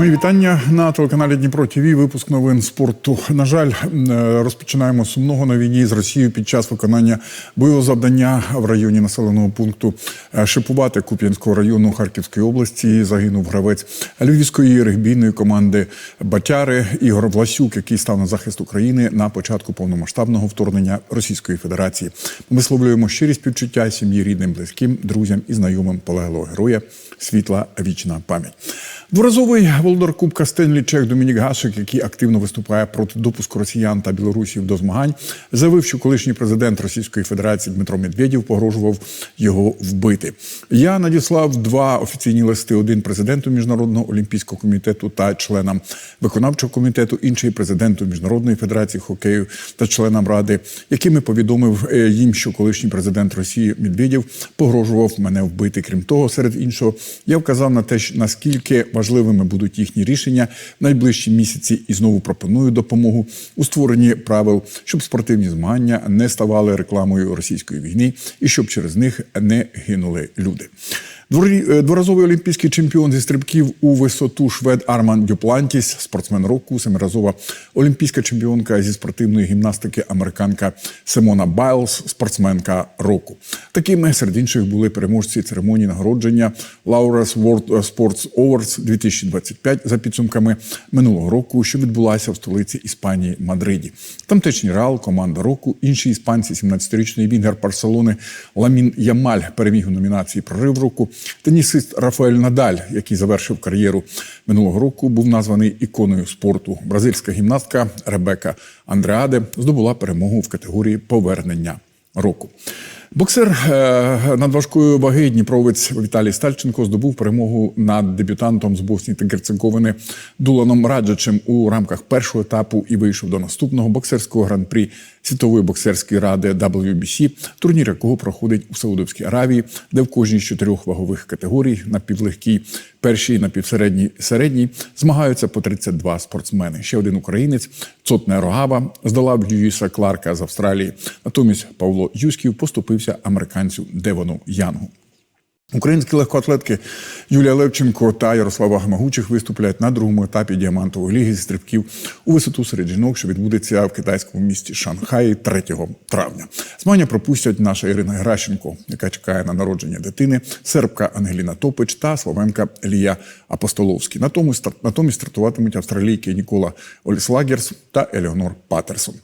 Мої вітання на телеканалі Дніпро ТВ. Випуск новин спорту. На жаль, е, розпочинаємо сумного на війні з Росією під час виконання бойового завдання в районі населеного пункту е, Шипувати Куп'янського району Харківської області. Загинув гравець львівської регбійної команди Батяри Ігор Власюк, який став на захист України на початку повномасштабного вторгнення Російської Федерації. Висловлюємо щирі співчуття сім'ї, рідним, близьким, друзям і знайомим полеглого героя. Світла вічна пам'ять. Дворазовий володар Кубка Стенлі Чех Домінік Гашик, який активно виступає проти допуску росіян та білорусів до змагань, заявив, що колишній президент Російської Федерації Дмитро Медведєв погрожував його вбити. Я надіслав два офіційні листи: один президенту міжнародного олімпійського комітету та членам виконавчого комітету, інший президенту міжнародної федерації хокею та членам ради, якими повідомив е, їм, що колишній президент Росії Медведєв погрожував мене вбити. Крім того, серед іншого, я вказав на те, наскільки важливими будуть їхні рішення в найближчі місяці, і знову пропоную допомогу у створенні правил, щоб спортивні змагання не ставали рекламою російської війни і щоб через них не гинули люди. Е, Дворазовий олімпійський чемпіон зі стрибків у висоту швед Арман Дюплантіс, спортсмен року, семиразова олімпійська чемпіонка зі спортивної гімнастики, американка Симона Байлз, спортсменка року. Такими серед інших були переможці церемонії нагородження Laureus World Sports Awards 2025 за підсумками минулого року, що відбулася в столиці Іспанії Мадриді. Тамтешній Реал, команда року, інші іспанці, 17-річний вінгер Барселони Ламін Ямаль переміг у номінації Прорив року. Тенісист Рафаель Надаль, який завершив кар'єру минулого року, був названий іконою спорту. Бразильська гімнастка Ребека Андреаде здобула перемогу в категорії повернення року. Боксер е, надважкої ваги Дніпровець Віталій Стальченко здобув перемогу над дебютантом з Боснії та Герцеговини Дуланом Раджачем у рамках першого етапу і вийшов до наступного боксерського гран-прі Світової боксерської ради WBC, турнір якого проходить у Саудовській Аравії, де в кожній з чотирьох вагових категорій напівлегкій, першій, напівсередній, середній змагаються по 32 спортсмени. Ще один українець Цотне Рогава здолав Льюіса Кларка з Австралії. Натомість Павло Юськів поступився американцю Девону Янгу. Українські легкоатлетки Юлія Левченко та Ярослава Гамагучих виступлять на другому етапі діамантової ліги зі стрибків у висоту серед жінок, що відбудеться в китайському місті Шанхаї 3 травня. Змагання пропустять наша Ірина Геращенко, яка чекає на народження дитини, сербка Ангеліна Топич та словенка Лія Апостоловський. Натомість, натомість стартуватимуть австралійки Нікола Оліслагерс та Елеонор Патерсон.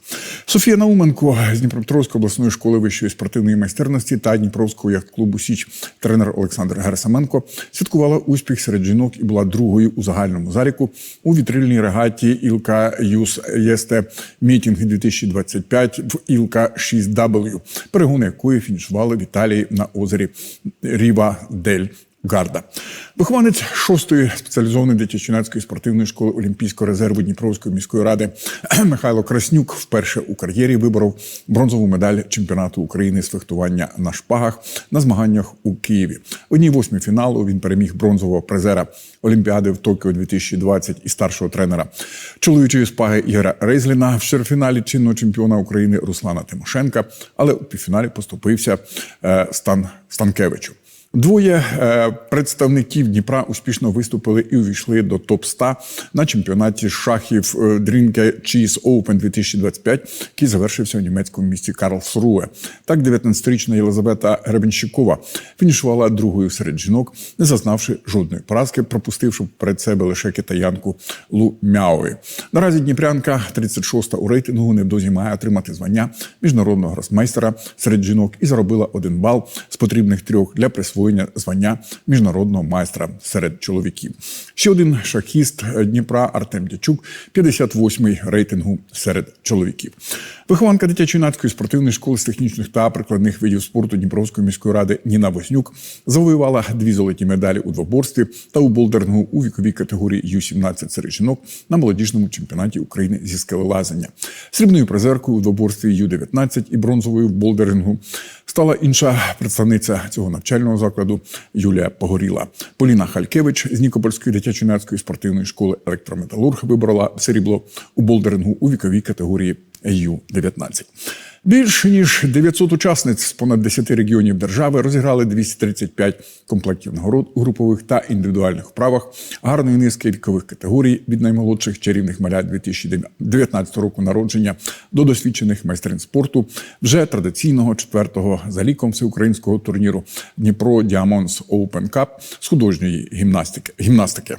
Софія Науменко з Дніпропетровської обласної школи вищої спортивної майстерності та Дніпровського яхт-клубу Січ тренер Олександр Герасаменко святкувала успіх серед жінок і була другою у загальному заліку у вітрильній регаті Ілка Юс Єсте. Мітінг 2025 в Ілка 6W, перегони якої фінішували в Італії на озері Ріва Дель Гарда. Вихованець шостої спеціалізованої дитячо-юнацької спортивної школи Олімпійського резерву Дніпровської міської ради Михайло Краснюк вперше у кар'єрі виборов бронзову медаль чемпіонату України з фехтування на шпагах на змаганнях у Києві. Одній восьмій фіналу він переміг бронзового призера Олімпіади в Токіо 2020 і старшого тренера чоловічої спаги Ігоря Рейзліна в щорфіналі чинного чемпіона України Руслана Тимошенка, але у півфіналі поступився е, Стан Станкевичу. Двоє е, представників Дніпра успішно виступили і увійшли до топ 100 на чемпіонаті шахів е, Drinke Cheese Open 2025, який завершився у німецькому місті Карлсруе. Так, 19-річна Єлизавета Гребенщикова фінішувала другою серед жінок, не зазнавши жодної поразки, пропустивши перед себе лише китаянку Лу Мяові. Наразі Дніпрянка, 36-та у рейтингу, невдовзі має отримати звання міжнародного гросмейстера серед жінок і заробила один бал з потрібних трьох для присвоєння звання міжнародного майстра серед чоловіків. Ще один шахіст Дніпра Артем Дячук, 58-й рейтингу серед чоловіків. Вихованка дитячо-юнацької спортивної школи з технічних та прикладних видів спорту Дніпровської міської ради Ніна Вознюк завоювала дві золоті медалі у двоборстві та у болдерингу у віковій категорії Ю-17 серед жінок на молодіжному чемпіонаті України зі скелелазання. Срібною призеркою у двоборстві Ю-19 і бронзовою в болдерингу стала інша представниця цього навчального закладу Юлія Погоріла. Поліна Халькевич з Нікопольської дитячо-юнацької спортивної школи електрометалург виборола срібло у болдерингу у віковій категорії Ю-19. Більш ніж 900 учасниць з понад 10 регіонів держави розіграли 235 комплектів нагород у групових та індивідуальних вправах гарної низки вікових категорій від наймолодших чарівних малят 2019 року народження до досвідчених майстрин спорту вже традиційного четвертого за ліком всеукраїнського турніру Дніпро Діамонс Open Cup з художньої гімнастики. гімнастики.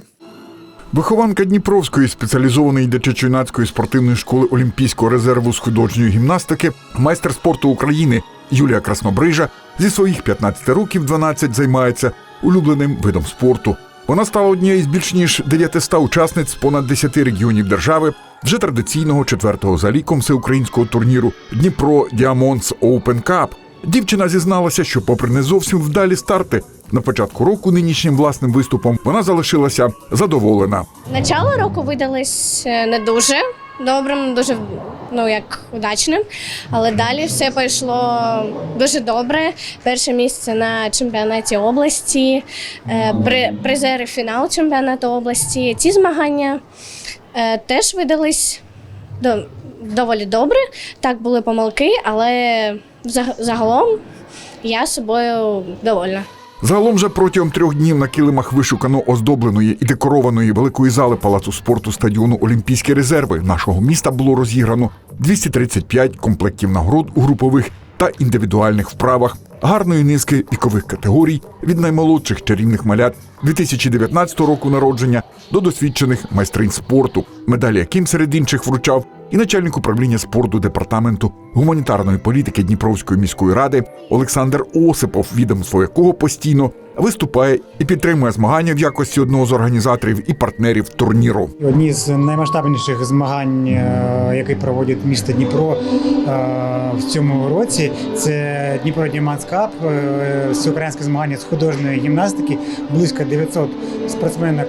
Вихованка Дніпровської спеціалізованої дитячо-юнацької спортивної школи Олімпійського резерву з художньої гімнастики, майстер спорту України Юлія Краснобрижа зі своїх 15 років 12 займається улюбленим видом спорту. Вона стала однією з більш ніж 900 учасниць понад 10 регіонів держави вже традиційного четвертого за ліком всеукраїнського турніру Дніпро Діамонс Open Cup. Дівчина зізналася, що, попри не зовсім вдалі старти, на початку року нинішнім власним виступом вона залишилася задоволена. Начало року видалось е, не дуже добрим, дуже ну як удачним, але далі все пішло дуже добре. Перше місце на чемпіонаті області, е, при, призери фінал чемпіонату області. Ці змагання е, теж видались до, доволі добре. Так були помилки, але за- загалом я собою довольна. Загалом же протягом трьох днів на килимах вишукано оздобленої і декорованої великої зали палацу спорту стадіону Олімпійські резерви нашого міста було розіграно 235 комплектів нагород у групових та індивідуальних вправах гарної низки вікових категорій від наймолодших чарівних малят 2019 року народження до досвідчених майстринь спорту, медалі яким серед інших вручав і начальник управління спорту департаменту гуманітарної політики Дніпровської міської ради Олександр Осипов, відомство якого постійно виступає і підтримує змагання в якості одного з організаторів і партнерів турніру. Одні з наймасштабніших змагань, е, які проводить місто Дніпро е, в цьому році, це Дніпро Кап, е, всеукраїнське змагання з художньої гімнастики. Близько 900 спортсменок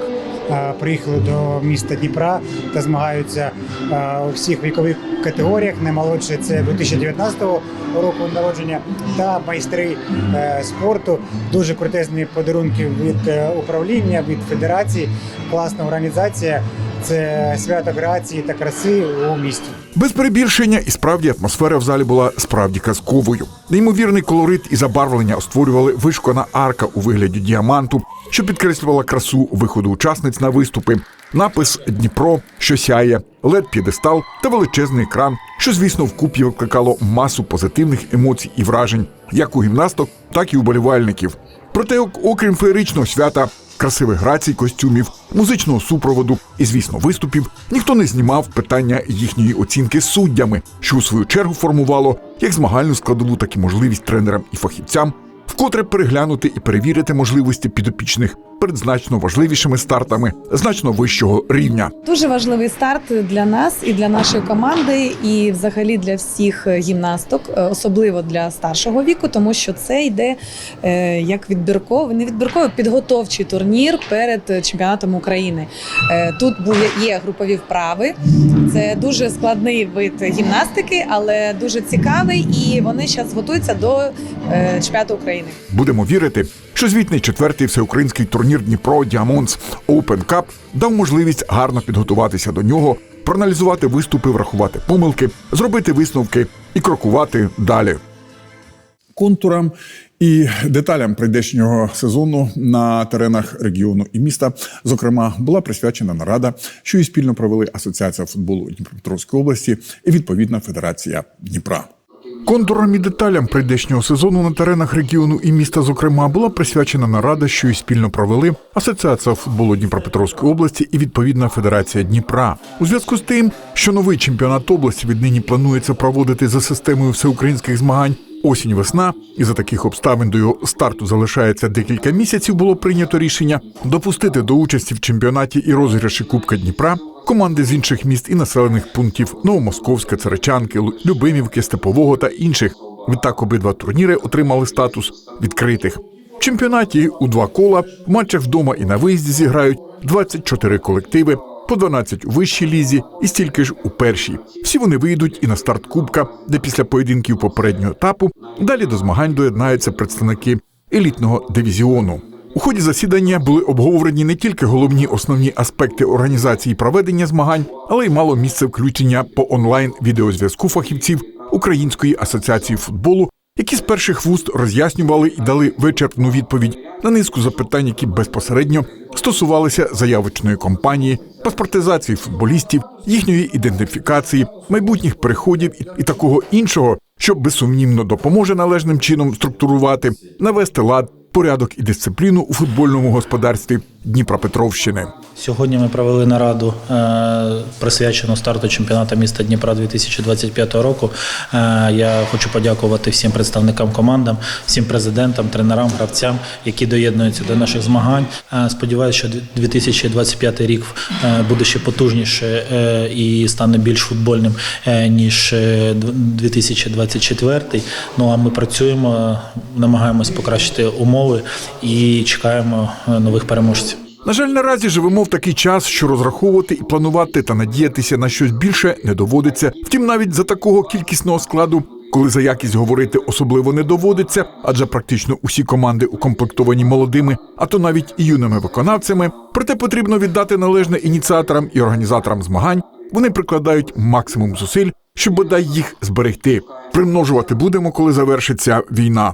приїхали до міста Дніпра та змагаються е, у всіх вікових категоріях. Наймолодше це 2019 року народження та майстри е, спорту. Дуже крутезні подарунки від е, управління, від федерації. Класна організація. Це свято грації та краси у місті. Без перебільшення і справді атмосфера в залі була справді казковою. Неймовірний колорит і забарвлення створювали вишкана арка у вигляді діаманту, що підкреслювала красу виходу учасниць на виступи. Напис Дніпро, що сяє, лед п'єдестал та величезний екран, що, звісно, вкупі викликало масу позитивних емоцій і вражень, як у гімнасток, так і у болівальників. Проте, ок- окрім феєричного свята, красивих грацій, костюмів, музичного супроводу і, звісно, виступів, ніхто не знімав питання їхньої оцінки суддями, що у свою чергу формувало як змагальну складову, так і можливість тренерам і фахівцям вкотре переглянути і перевірити можливості підопічних перед значно важливішими стартами значно вищого рівня. Дуже важливий старт для нас і для нашої команди, і взагалі для всіх гімнасток, е, особливо для старшого віку, тому що це йде е, як відбірковий, не відбірковий, підготовчий турнір перед чемпіонатом України. Е, Тут були є групові вправи. Це дуже складний вид гімнастики, але дуже цікавий. І вони зараз готуються до чемпіонату України. Будемо вірити, що звітний четвертий всеукраїнський турнір Дніпро Діамонс Open Cup дав можливість гарно підготуватися до нього, проаналізувати виступи, врахувати помилки, зробити висновки і крокувати далі. Контурам і деталям прийдешнього сезону на теренах регіону і міста, зокрема, була присвячена нарада, що і спільно провели Асоціація футболу Дніпропетровської області і відповідна Федерація Дніпра. Контурам і деталям прийдешнього сезону на теренах регіону і міста, зокрема, була присвячена нарада, що і спільно провели Асоціація футболу Дніпропетровської області і відповідна Федерація Дніпра. У зв'язку з тим, що новий чемпіонат області віднині планується проводити за системою всеукраїнських змагань. Осінь весна, і за таких обставин до його старту залишається декілька місяців. Було прийнято рішення допустити до участі в чемпіонаті і розіграші Кубка Дніпра команди з інших міст і населених пунктів Новомосковська, Царичанки, Любимівки, Степового та інших. Відтак обидва турніри отримали статус відкритих. В чемпіонаті у два кола в матчах вдома і на виїзді зіграють 24 колективи, по 12 у вищій лізі і стільки ж у першій. Всі вони вийдуть і на старт Кубка, де після поєдинків попереднього етапу далі до змагань доєднаються представники елітного дивізіону. У ході засідання були обговорені не тільки головні основні аспекти організації проведення змагань, але й мало місце включення по онлайн відеозв'язку фахівців Української асоціації футболу, які з перших вуст роз'яснювали і дали вичерпну відповідь на низку запитань, які безпосередньо стосувалися заявочної кампанії, паспортизації футболістів, їхньої ідентифікації, майбутніх переходів і, такого іншого, що безсумнівно допоможе належним чином структурувати, навести лад, порядок і дисципліну у футбольному господарстві Дніпропетровщини. Сьогодні ми провели нараду, е, присвячену старту чемпіонату міста Дніпра 2025 року. Е, Я хочу подякувати всім представникам командам, всім президентам, тренерам, гравцям, які доєднуються до наших змагань. Е, Сподіваюся, що 2025 рік буде ще потужніше і стане більш футбольним ніж е, 2024. Ну а ми працюємо, намагаємось покращити умови і чекаємо нових переможців. На жаль, наразі живемо в такий час, що розраховувати і планувати та надіятися на щось більше не доводиться. Втім, навіть за такого кількісного складу, коли за якість говорити особливо не доводиться, адже практично усі команди укомплектовані молодими, а то навіть і юними виконавцями. Проте потрібно віддати належне ініціаторам і організаторам змагань. Вони прикладають максимум зусиль, щоб бодай їх зберегти. Примножувати будемо, коли завершиться війна.